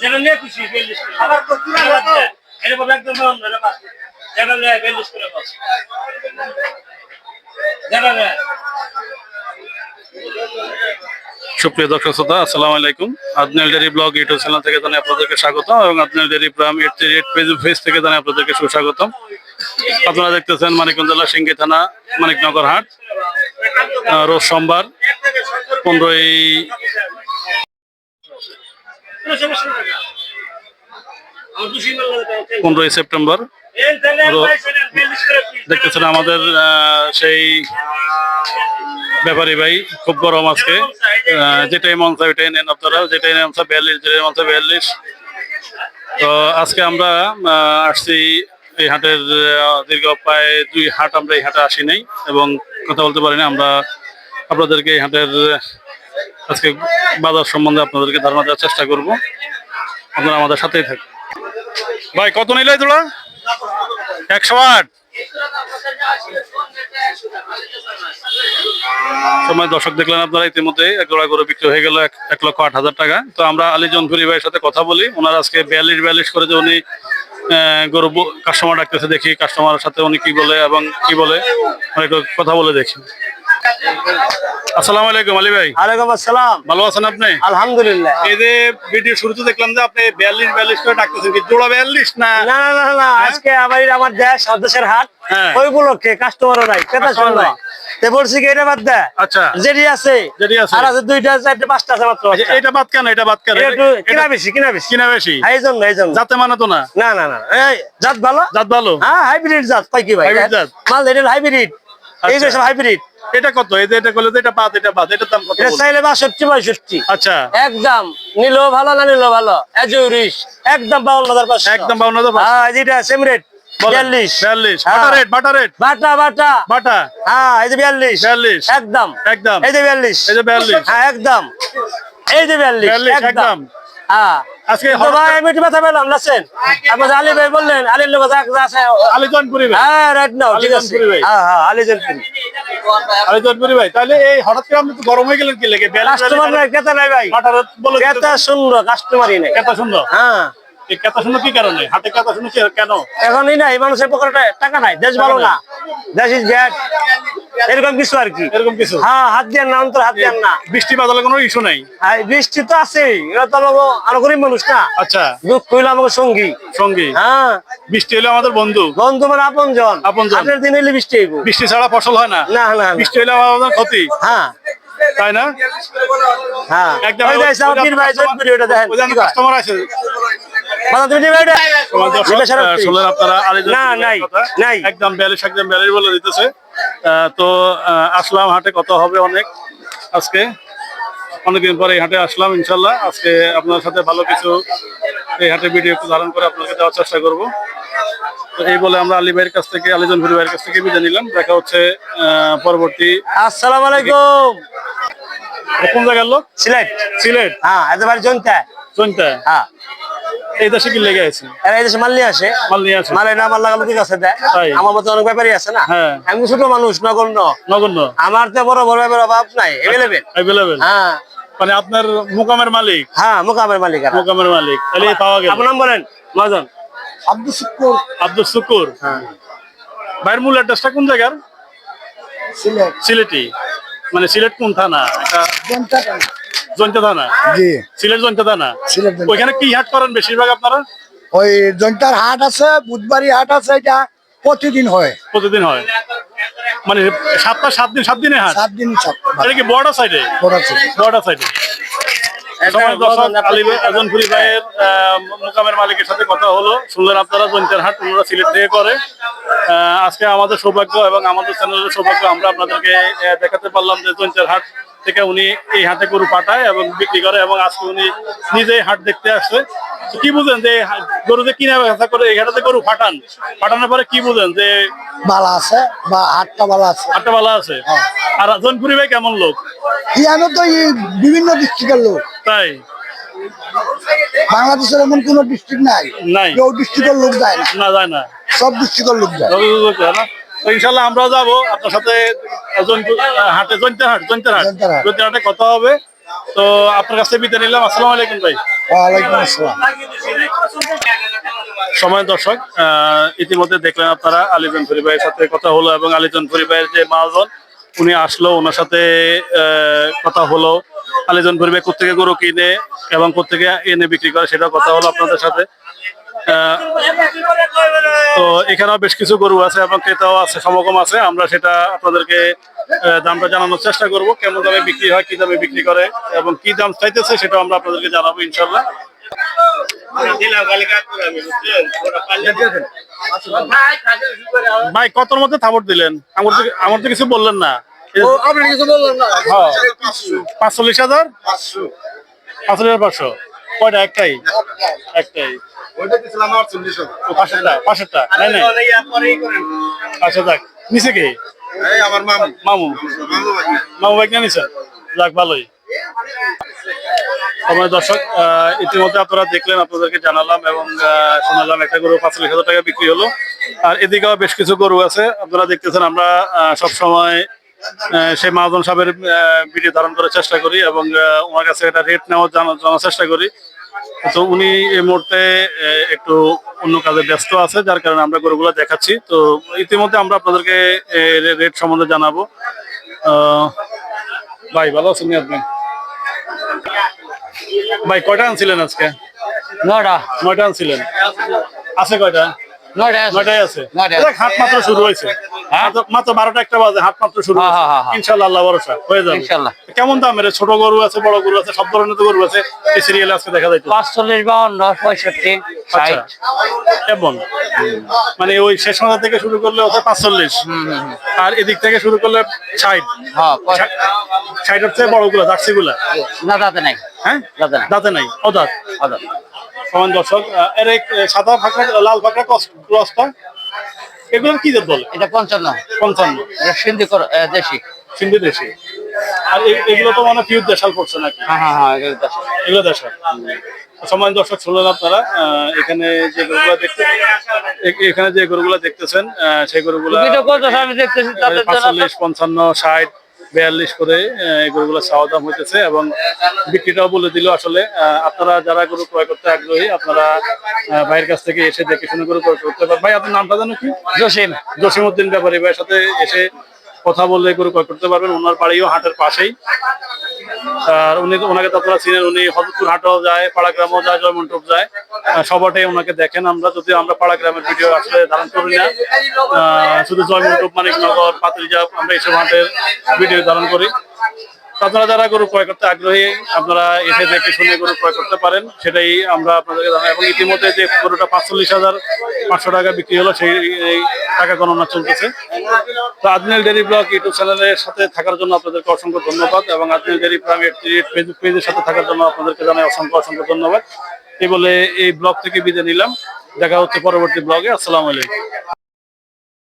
যেটা নিয়ে খুশি বিয়াল্লিশ আবার তো এটা বলে একদম যেটা নেয় বিয়াল্লিশ করে বস। যেটা নেয় সুপ্রিয় দর্শক শ্রোতা আসসালামু আলাইকুম। Adnal diary blog YouTube channel থেকে জানাই আপনাদেরকে স্বাগত এবং আদনাল ডেরি প্রাম এইট এইট পেজ ফেজ থেকে জানাই আপনাদেরকে সুস্বাগতম। আপনারা দেখতেছেন মানিকগঞ্জ জেলা সিঙ্গি থানা মানিকনগর হাট আহ, রোজ সোমবার পনেরোই পনেরোই সেপ্টেম্বর। দেখতেছেন আমাদের সেই ব্যাপারী ভাই, খুব গরম আজকে। যেটাই মন চায় ওইটাই নেন আপনারা, যেটাই নেন বিয়াল্লিশ, যেটাই মন চায় বিয়াল্লিশ। তো আজকে আমরা আসছি এই হাটের দীর্ঘ প্রায় দুই হাট আমরা এই হাটে আসি নাই এবং কথা বলতে পারি না। আমরা আপনাদেরকে এই হাটের আজকে বাজার সম্বন্ধে আপনাদেরকে ধারণা দেওয়ার চেষ্টা করব। আপনারা আমাদের সাথেই থাকুন। ভাই, কত নিলে তোলা একশো আট। সময় দর্শক দেখলেন আপনারা, ইতিমধ্যে এক জোড়া করে বিক্রি হয়ে গেল এক- লক্ষ আট হাজার টাকা। তো আমরা আলী জনপুরি ভাইয়ের সাথে কথা বলি। ওনার আজকে বিয়াল্লিশ বিয়াল্লিশ করে যে উনি গরু কাস্টমার ডাকতেছে দেখি কাস্টমারের সাথে উনি কি বলে এবং কি বলে কথা বলে দেখি। আসসালামু আলাইকুম আলী ভাই। ওয়ালাইকুম আসসালাম। ভালো আছেন আপনি? আলহামদুলিল্লাহ। এই যে ভিডিও শুরুতে দেখলাম যে আপনি বিয়াল্লিশ বিয়াল্লিশ করে ডাকতেছেন কি? জোড়া বিয়াল্লিশ না? না না না না আজকে আমার আমার দেশ হাট হ্যাঁ। ওই উপলক্ষে কাস্টমারও নাই ক্রেতা Customer শুনলো নাই। তে বলছি কি এটা বাদ দে। আচ্ছা। যেটি আছে যেটি আছে। আর আছে দুইটা চারটে পাঁচটা আছে মাত্র। এটা বাদ কেন? এটা বাদ কেন? কিনা বেশি কিনা বেশি। কিনা বেশি? এই জন্য এই জন্য যাতে মানে তো না? না না না এই জাত ভালো? জাত ভালো? হ্যাঁ হাইব্রিড জাত পাই কি ভাই? Hybrid জাত? মাল এটা হাইব্রিড এই যে আচ্ছা। হাইব্রিড এটা কত? এই যে এটা করলে এটা বাদ এটা বাদ এটার দাম কত এটা? চাইলে বাষট্টি পঁয়ষট্টি। আচ্ছা। একদম। নিলেও ভালো না নিলেও ভালো? এজুরিশ একদম বাউন্ন হাজার পাঁচশো। একদম বাউন্ন হাজার পাঁচশো। হ্যাঁ যেটা সেম রেট বিয়াল্লিশ। বিয়াল্লিশ। হ্যাঁ। বাটা রেট বাটা রেট বাটা বাটা। বাটা। হ্যাঁ এই যে বিয়াল্লিশ। বিয়াল্লিশ। একদম। একদম। এই যে বিয়াল্লিশ। এই যে বিয়াল্লিশ। হ্যাঁ একদম। এই যে বিয়াল্লিশ। বিয়াল্লিশ, একদম। একদম। হ্যাঁ। আজকে ভাই আমি একটু কথা পেলাম তারপর যে আলী ভাই বললেন আলীর লোক আছে আলী জনপুরি ভাই। হ্যাঁ রাইট নাও ঠিক আছে। হ্যাঁ হ্যাঁ আলী জনপুরি আলী জনপুরি ভাই তাহলে এই হঠাৎ করে আপনি তো গরম হয়ে গেলেন কি লেগে? কাস্টমার নাই ক্রেতা নাই ভাই। ক্রেতা শূন্য কাস্টমারই নাই। কেতা সুন্দর হ্যাঁ। এই কেতা সুন্দর কি কারণে? হাতে কেতা সুন্দর কি কেন? এখনই নাই মানুষের পকেটে টাকা নাই দেশ ভালো না। দেশ ইজ ব্যাড এরকম কিছু আর কি? এরকম কিছু? হ্যাঁ হাত দিয়ে না অন্তর হাত দিয়ে না। বৃষ্টি বাদলে কোনো ইস্যু নাই? আর বৃষ্টি তো আছেই। এরা তো আমাকে আরও গরিব মানুষ না। আচ্ছা। দুঃখ হইল আমাকে সঙ্গী। সঙ্গী? হ্যাঁ। বৃষ্টি হলে আমাদের বন্ধু? বন্ধু মানে আপন জন আপনজন। আপনার দিন হইলে বৃষ্টি হইব। বৃষ্টি ছাড়া ফসল হয় না? না না। বৃষ্টি হলে আমাদের ক্ষতি? হ্যাঁ। তাই না? হ্যাঁ। একদম ওই ভাই ওটা দেখেন। কাস্টমার আছে। তুমি নিবে এটা? শুনলেন আপনারা না, নাই, নাই। একদম বলে দিতেছে। তো আসলাম হাটে কত হবে অনেক আজকে। অনেকদিন পরে এই হাটে আসলাম ইনশাল্লাহ। আজকে আপনার সাথে ভালো কিছু এই হাটে ভিডিও একটু ধারণ করে আপনাকে দেওয়ার চেষ্টা করব। তো এই বলে আমরা আলী ভাইয়ের কাছ থেকে আলীজন ভুরি ভাইয়ের কাছ থেকে বিদায় নিলাম। দেখা হচ্ছে পরবর্তী আসসালাম আলাইকুম। কোন জায়গার লোক? সিলেট। সিলেট। হ্যাঁ এত বাড়ি জনতা। হ্যাঁ। এই দেশে কি লেগে আছে? এরা এই দেশে মাল নিয়ে আসে। মাল নিয়ে আছে মাল এনে আমার লাগা লোকের কাছে দেয়? আমার মতো অনেক ব্যাপারই আছে না? হ্যাঁ। আমি ছোট মানুষ নগণ্য। নগণ্য। আমার তো বড় বড় ব্যাপার অভাব নাই এভেলেবেল অ্যাভেলেবেল হ্যাঁ। মানে আপনার মুকামের মালিক? হ্যাঁ মোকামের মালিক আর মোকামের মালিক। তাহলে পাওয়া গেল। আপনার নাম বলেন? মহাজন আব্দুল শুকুর। আব্দুল শুকুর। ভাইয়ের মূল অ্যাড্রেসটা কোন জায়গার? সিলেট। সিলেটি। মানে সিলেট কোন থানা? এটা জনতা জয়ন্ত থানা জি। সিলেট জয়ন্ত থানা সিলেট ওইখানে কি হাট করেন বেশিরভাগ আপনারা? ওই জনতার হাট আছে বুধবারই হাট আছে এটা প্রতিদিন হয়। প্রতিদিন হয়। মানে সাতটা সাত দিন সাত দিনে হাট? সাত দিন সব। এটা কি বর্ডার সাইডে? বড় আছে বর্ডার সাইডে। সময় দর্শক আলী ভাই- আজম ফুরি ভাইয়ের মোকামের মালিকের সাথে কথা হলো। শুনলেন আপনারা জয়ন্তের হাট ওনারা সিলেট থেকে করে। আহ, আজকে আমাদের সৌভাগ্য এবং আমাদের চ্যানেলের সৌভাগ্য আমরা আপনাদেরকে দেখাতে পারলাম যে জয়ন্তের হাট থেকে উনি এই হাটে গরু পাঠায় এবং বিক্রি করে এবং আজকে উনি নিজেই হাট দেখতে আসছে। কি বুঝেন যে গরু যে কিনে ব্যবসা করে এই হাটে গরু ফাটান ফাটানোর পরে কি বুঝেন যে বালা আছে বা হাটটা বালা আছে। হাটটা ভালো আছে? আর জৈনপুরি ভাই কেমন লোক? ইয়ানো তো বিভিন্ন ডিস্ট্রিক্টের লোক। তাই? বাংলাদেশের এমন কোন ডিস্ট্রিক্ট নাই। নাই। কেউ ডিস্ট্রিক্টের লোক যায় না। না যায় না। সব ডিস্ট্রিক্টের লোক যায় না? তো ইনশাল্লাহ আমরাও যাব। আপনার সাথে হাটে জৈন্তের হাট জৈন্তের হাট। জৈন্তের হাটে। কথা হবে। তো আপনার কাছ বিদায় নিলাম। আসসালামু আলাইকুম ভাই। ওয়ালাইকুম আসসালাম। সময় দর্শক আহ, ইতিমধ্যে দেখলেন আপনারা আলিজন ফরি ভাইয়ের সাথে কথা হলো এবং আলিজন ফরি ভাইয়ের যে মহাজন উনি আসলো ওনার সাথে আহ, কথা হলো। আলিজন ফরি ভাই কোথেকে গরু কিনে এবং কোথেকে এনে বিক্রি করে সেটা কথা হলো আপনাদের সাথে। তো এখানেও বেশ কিছু গরু আছে এবং ক্রেতাও আছে সমাগম আছে। আমরা সেটা আপনাদেরকে দামটা জানানোর চেষ্টা করব। কেমন দামে বিক্রি হয় কি দামে বিক্রি করে এবং কি দাম চাইতেছে সেটা আমরা আপনাদেরকে জানাব ইনশাল্লাহ ভাই কতর মধ্যে থাপড় দিলেন? আমার তো আমার তো কিছু বললেন না। আপনি কিছু বললেন না? হ্যাঁ। পাঁচচল্লিশ হাজার? পাঁচচল্লিশ হাজার পাঁচশো। কয়টা? একটাই? একটাই। ওইটা দিছিলাম আমার চল্লিশ ও, পাঁচেরটা পাঁচেরটা। নাই নাই। আচ্ছা যাক। নিচে কে? এই আমার মামু। মামু। মামু ভাই মামু নিছেন যাক ভালোই। আমার দর্শক ইতিমধ্যে আপনারা দেখলেন আপনাদেরকে জানালাম এবং শোনালাম একটা গরু পাঁচচল্লিশ হাজার টাকা বিক্রি হলো। আর এদিকেও বেশ কিছু গরু আছে। আপনারা দেখতেছেন আমরা সব সময় সেই মহাজন সাহেবের ভিডিও ধারণ করার চেষ্টা করি এবং ওনার কাছে একটা রেট নেওয়ার জানা- জানার চেষ্টা করি। তো উনি এই মুহূর্তে একটু অন্য কাজে ব্যস্ত আছে যার কারণে আমরা গরুগুলো দেখাচ্ছি। তো ইতিমধ্যে আমরা আপনাদেরকে রেট সম্বন্ধে জানাব। ভাই ভালো আছেন আপনি? ভাই কয়টা আনছিলেন আজকে? নয়টা। নয়টা আনছিলেন। আছে কয়টা? নয়টা নয়টাই আছে। হাট মাত্র শুরু হয়েছে। মাত্র- মাত্র বারোটা একটা বাজে হাট মাত্র শুরু হ্যাঁ, হ্যাঁ, হ্যাঁ, হ্যাঁ। ইনশাল্লাহ আল্লাহ ভরসা হয়ে যাবে। ইনশাল্লাহ। কেমন দামের? ছোট গরু আছে বড় গরু আছে সব ধরনের তো গরু আছে। এই সিরিয়ালে আজকে দেখা যাইতো পাঁচচল্লিশ বাউন্ন পঁয়ষট্টি আচ্ছা। মানে ওই শেষ মাথা থেকে শুরু করলে হচ্ছে পাঁচচল্লিশ। আর এদিক থেকে শুরু করলে ষাট। হ্যাঁ ষাট হচ্ছে বড়গুলা জার্সি গুলা না দাঁতে নাই। হ্যাঁ? দাঁতে নাই। দাঁতে নাই। অদাঁত সমান দর্শক এর সাদা ফাঁকড়া লাল ফাঁকড়া ক্রসটা? এগুলোর কি জাত বলে? এটা পঞ্চান্ন পঞ্চান্ন। এটা সিন্ধি দেশি। সিন্ধি দেশি। আর এগুলো তো মানে পিউর দেশাল পড়ছে নাকি? হ্যাঁ হ্যাঁ হ্যাঁ এগুলো দেশাল। এগুলো দেশাল। সমান দর্শক শুনলেন আপনারা এখানে যে গরুগুলা দেখতে এখানে যে গরুগুলা দেখতেছেন সেই গরুগুলা পঞ্চান্ন ষাট বিয়াল্লিশ করে গরুগুলো চাওয়া দাম হইতেছে এবং বিক্রিটাও বলে দিল আসলে আপনারা যারা গরু ক্রয় করতে আগ্রহী আপনারা ভাইয়ের কাছ থেকে এসে দেখে শুনে গরু ক্রয় করতে পারেন ভাই আপনার নামটা জানো কি? জসিম। জসিমউদ্দিন ব্যাপারী ভাইয়ের সাথে এসে কথা বললে গরু ক্রয় করতে পারবেন। ওনার বাড়িও হাটের পাশেই। আর উনি ওনাকে তো আপনারা চিনেন উনি হজরতপুর হাটও যায় পাড়াগ্রামও যায় জয়মন্টপ যায়। সবটাই ওনাকে দেখেন। আমরা যদি আমরা পাড়া গ্রামের ভিডিও আসলে ধারণ করি না শুধু জয়মন্টপ মানিকনগর পাতিলজাপ আমরা এইসব হাটের ভিডিও ধারণ করি। আপনারা যারা গরু ক্রয় করতে আগ্রহী, আপনারা এসে দেখে শুনে গরু ক্রয় করতে পারেন। সেটাই আমরা আপনাদেরকে এবং ইতিমধ্যে যে গরুটা পাঁচচল্লিশ হাজার পাঁচশো টাকা বিক্রি হলো, সেই টাকা গণনা চলতেছে। তো আদমিল ডেরি ব্লগ ইউটিউব চ্যানেলের সাথে থাকার জন্য আপনাদেরকে অসংখ্য ধন্যবাদ। এবং আদমিল ডেরি প্রাইম ফেসবুক পেজের সাথে থাকার জন্য আপনাদেরকে জানাই অসংখ্য অসংখ্য ধন্যবাদ। এই বলে এই ব্লগ থেকে বিদায় নিলাম। দেখা হচ্ছে পরবর্তী ব্লগে। আসসালাম আলাইকুম।